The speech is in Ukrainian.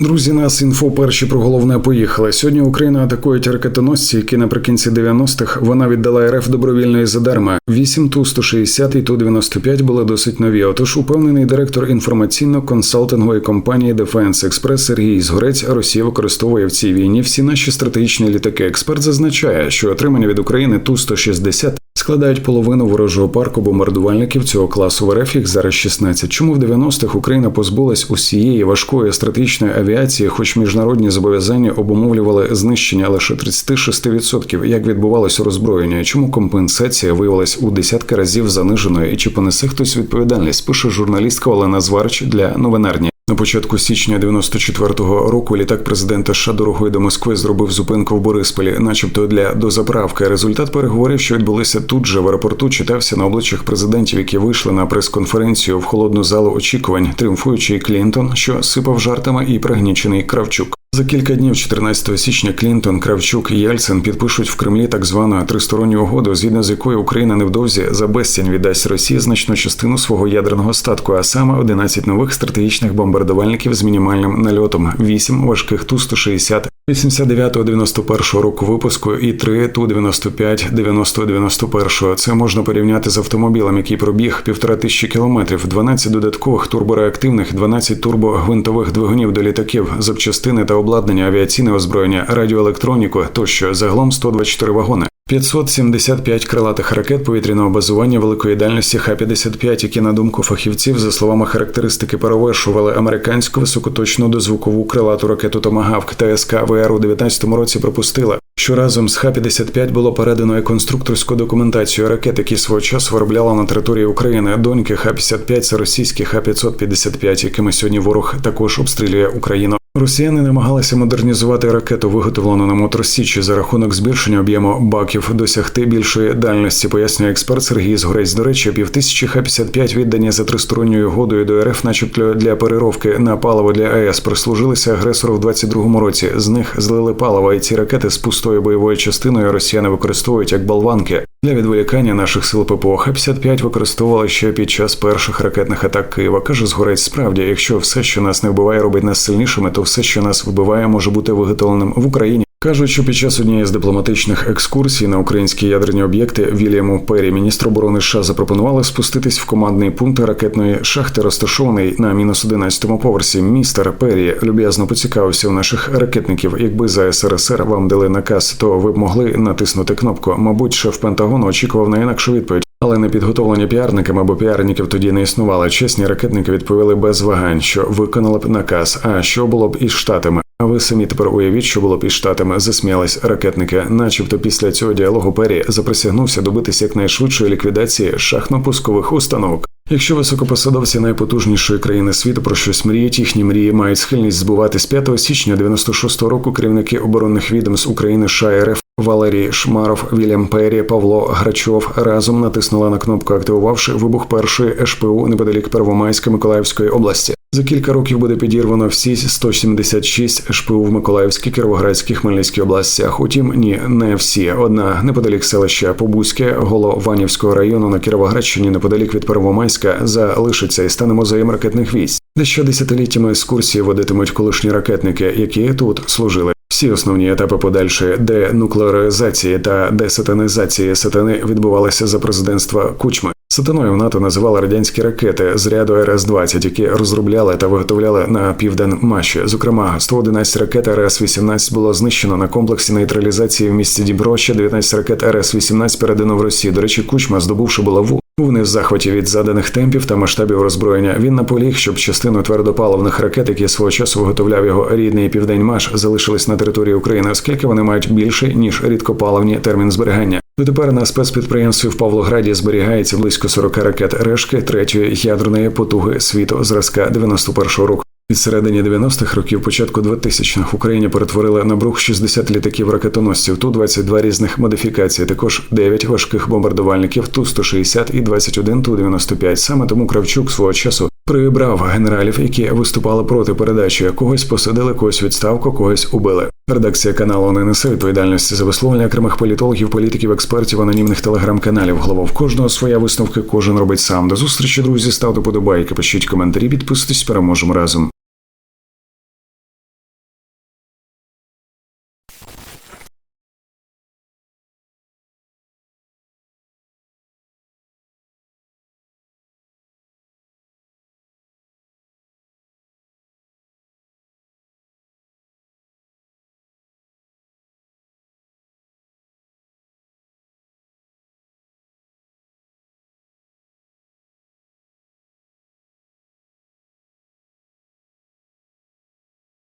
Друзі, нас інфо перші про головне поїхали. Сьогодні Україна атакують ракетоносці, які наприкінці 90-х вона віддала РФ добровільно і задарма. 8 ту 160 і ту 95 були досить нові. Отож, упевнений директор інформаційно-консалтингової компанії Defense Express Сергій Згорець Росія використовує в цій війні всі наші стратегічні літаки. Експерт зазначає, що отримання від України ту 160 складають половину ворожого парку бомбардувальників цього класу в РФ, їх зараз 16. Чому в 90-х Україна позбулась усієї важкої стратегічної авіації, хоч міжнародні зобов'язання обумовлювали знищення лише 36%? Як відбувалося роззброєння? Чому компенсація виявилась у десятки разів заниженою? І чи понесе хтось відповідальність? Пише журналістка Олена Зварч для новинарні. На початку січня 94-го року літак президента США дорогою до Москви зробив зупинку в Борисполі, начебто для дозаправки. Результат переговорів, що відбулися тут же в аеропорту, читався на обличчях президентів, які вийшли на прес-конференцію в холодну залу очікувань, тріумфуючий Клінтон, що сипав жартами, і пригнічений Кравчук. За кілька днів, 14 січня, Клінтон, Кравчук і Єльцин підпишуть в Кремлі так звану тристоронню угоду, згідно з якою Україна невдовзі за безцінь віддасть Росії значну частину свого ядерного статку, а саме 11 нових стратегічних бомбардувальників з мінімальним нальотом, 8 важких ту 160 89-91 року випуску і 3 ту 95 90-91. Це можна порівняти з автомобілем, який пробіг півтора тисячі кілометрів, 12 додаткових турбореактивних, 12 турбогвинтових двигунів до літаків, запчастини та обладнання, авіаційне озброєння, радіоелектроніку тощо загалом 124 вагони. 575 крилатих ракет повітряного базування великої дальності Х-55, які на думку фахівців, за словами характеристики, перевершували американську високоточну дозвукову крилату ракету Томагавк ТСК ВР у 19-му році пропустила. Що разом з Х-55 було передано і конструкторську документацію ракет, які свого часу виробляла на території України. Доньки Х-55 – це російські Х-555, якими сьогодні ворог також обстрілює Україну. Росіяни намагалися модернізувати ракету, виготовлену на моторсічі за рахунок збільшення об'єму баків, досягти більшої дальності, пояснює експерт Сергій Згорець. До речі, півтисячі Х-55 віддані за тристоронньою угодою до РФ, начебто для переровки на паливо для АЕС, прислужилися агресору в 22-му році. З них злили паливо, і ці ракети з пустою бойовою частиною росіяни використовують як болванки. Для відволікання наших сил ППО Х-55 використовували ще під час перших ракетних атак Києва. каже Згорець, справді, якщо все, що нас не вбиває, робить нас сильнішими, то все, що нас вбиває, може бути виготовленим в Україні. Кажуть, що під час однієї з дипломатичних екскурсій на українські ядерні об'єкти Вільяму Перрі, міністр оборони США запропонували спуститись в командний пункт ракетної шахти, розташований на мінус 11-му поверсі. Містер Перрі люб'язно поцікавився у наших ракетників. Якби за СРСР вам дали наказ, то ви б могли натиснути кнопку. Мабуть, шеф Пентагону очікував на інакшу відповідь. Але не підготовлені піарниками або піарників тоді не існувало. Чесні ракетники відповіли без вагань, що виконали б наказ. А що було б із штатами? А ви самі тепер уявіть, що було із штатами, засміялись ракетники. Начебто, після цього діалогу Пері заприсягнувся добитись якнайшвидшої ліквідації шахно-пускових установок. Якщо високопосадовці найпотужнішої країни світу про щось мріють, їхні мрії мають схильність збуватись 5 січня 96-го року. Керівники оборонних відомств України США РФ Валерій Шмаров, Вільям Перрі, Павло Грачов разом натиснули на кнопку, активувавши вибух першої ШПУ неподалік Первомайська Миколаївської області. За кілька років буде підірвано всі 176 ШПУ в Миколаївській, Кіровоградській, Хмельницькій областях. Утім, ні, не всі. Одна неподалік селища Побузьке, Голованівського району на Кіровоградщині, неподалік від Первомайська, залишиться і стане музеєм ракетних військ. Де що десятиліттями екскурсії водитимуть колишні ракетники, які тут служили. Всі основні етапи подальшої денуклеаризації та десатанізації сатани відбувалися за президентства Кучми. Сатаною НАТО називали радянські ракети з ряду РС-20, які розробляли та виготовляли на південмаші. Зокрема, 111 ракет РС-18 було знищено на комплексі нейтралізації в місті Дібро. Ще 19 ракет РС-18 передано в Росію. До речі, Кучма, здобувши булаву, не в захваті від заданих темпів та масштабів роззброєння. Він наполіг, щоб частину твердопаливних ракет, які свого часу виготовляв його рідний південмаш, залишились на території України, оскільки вони мають більше ніж рідкопаливні термін зберігання. Дотепер на спецпідприємстві в Павлограді зберігається близько 40 ракет решки третьої ядерної потуги світу зразка 91-го року. Від середині 90-х років, початку 2000-х в Україні перетворили на брух 60 літаків ракетоносців, ту 22 різних модифікацій, також 9 важких бомбардувальників, ту 160 і 21 ту 95 Саме тому Кравчук свого часу прибрав генералів, які виступали проти передачі. Когось посадили, когось відставку, когось убили. Редакція каналу не несе відповідальності за висловлення окремих політологів, політиків, експертів, анонімних телеграм-каналів. Голова в кожного своя висновки, кожен робить сам. До зустрічі, друзі, ставте подобайки, пишіть коментарі, підписуйтесь, переможемо разом.